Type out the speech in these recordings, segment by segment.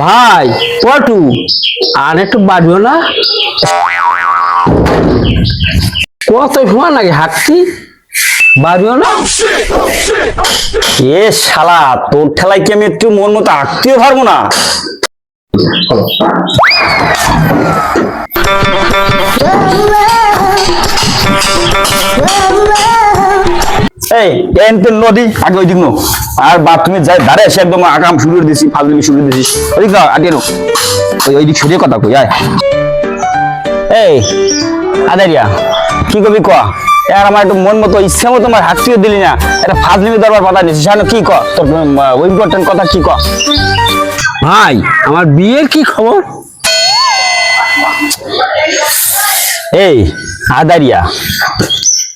ভাই পটু আর একটু বাড়বে না? কত সময় লাগে হাঁটছি বাড়িও না? এ শালা, তোর ঠেলায় কি আমি একটু মন মতো আঁকতেও পারব না? এই এন তো নদী আগে ওই দিক নো। আর বাথরুমে যাই ধারে এসে একদম আগাম শুরু করে দিছি ফালতুমি শুরু করে দিছি। ওই দিক না আগে নো। ওই ওই দিক সরিয়ে কথা কই আয়। এই আদারিয়া কি কবি ক আর আমার একটু মন মতো ইচ্ছা মতো আমার হাঁটতেও দিলি না। একটা ফাজলিমি দরবার পাতা নিছিস জানো কি ক তোর ইম্পর্টেন্ট কথা কি ক ভাই আমার বিয়ের কি খবর? এই আদারিয়া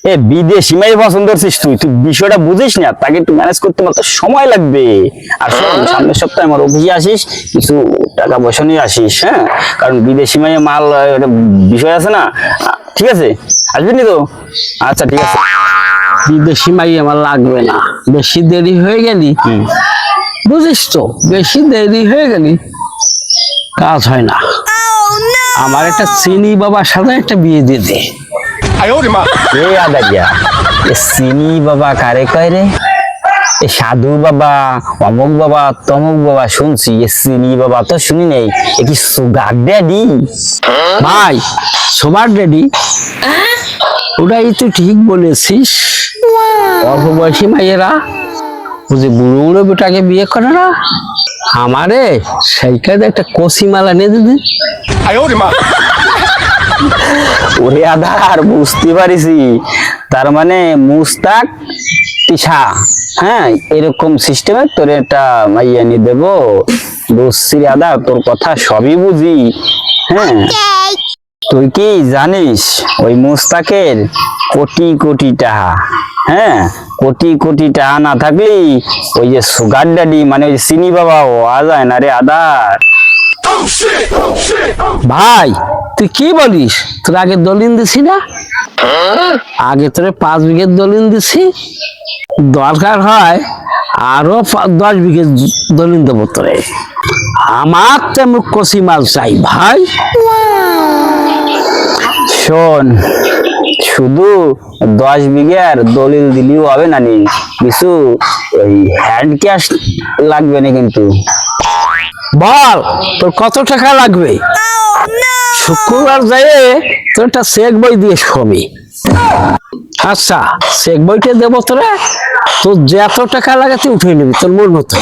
এ বিদেশি মেয়ে পছন্দ করছিস তুই? তুই বিষয়টা বুঝিস না তাকে একটু ম্যানেজ করতে মাত্র সময় লাগবে। আর সামনের সপ্তাহে আমার অফিসে আসিস কিছু টাকা পয়সা নিয়ে আসিস হ্যাঁ? কারণ বিদেশি মেয়ে মাল একটা বিষয় আছে না? ঠিক আছে? আসবি নি তো? আচ্ছা ঠিক আছে। বিদেশি মাই আমার লাগবে না। বেশি দেরি হয়ে গেলি? বুঝিস তো বেশি দেরি হয়ে গেলি কাজ হয় না। আমার একটা চিনি বাবার সাথে একটা বিয়ে দিয়ে দে। এ আদারিয়া এ সিনি বাবা কারে কয় রে? এ সাধু বাবা অমুক বাবা তমুক বাবা শুনছি এ সিনি বাবা তো শুনি নেই। এ কি সুগার ড্যাডি? ভাই সবার রেডি ওটাই তুই ঠিক বলেছিস। অল্প বয়সী মাইয়েরা ও যে বুড়ো বুড়ো বেটাকে বিয়ে করে না? আমারে সেইখানে একটা কষি মালা নিয়ে দিবি। ওরে আধার বুঝতে পারিছি। তার মানে মুস্তাক তিশা। হ্যাঁ এরকম সিস্টেমে তোর একটা মাইয়া নিয়ে দেবো। বুঝছি আদা তোর কথা সবই বুঝি। হ্যাঁ তুই কি জানিস ওই মুস্তাকের কোটি কোটি টাকা হ্যাঁ কোটি কোটি টাকা না থাকলেই ওই যে সুগার ড্যাডি মানে ওই চিনি বাবা ও আ যায় না রে আদার ভাই তুই কি বলিস? তোর আগে দলিন দিছি না? আগে তোরে পাঁচ বিঘে দলিন দিছি। দরকার হয় আরও দশ বিঘে দলিন দেবো তোরে। আমার তেমন কষি মাল চাই ভাই। শোন, শুধু দশ বিঘার দলিল দিলেও হবে না নি? কিছু ওই হ্যান্ড ক্যাশ লাগবে না কিন্তু। বল, তোর কত টাকা লাগবে? শুক্রবার যাই তোর একটা চেক বই দিয়ে শোমি আচ্ছা চেক বইটা দেবো তোরা? তোর যে এত টাকা লাগে তুই উঠে নিবি, তোর মন মতো।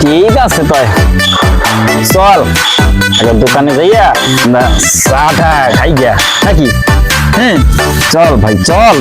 ঠিক আছে তাই। চল আগে দোকানে যাইয়া চা টা খাই গিয়া, নাকি? হ্যাঁ চল ভাই, চল।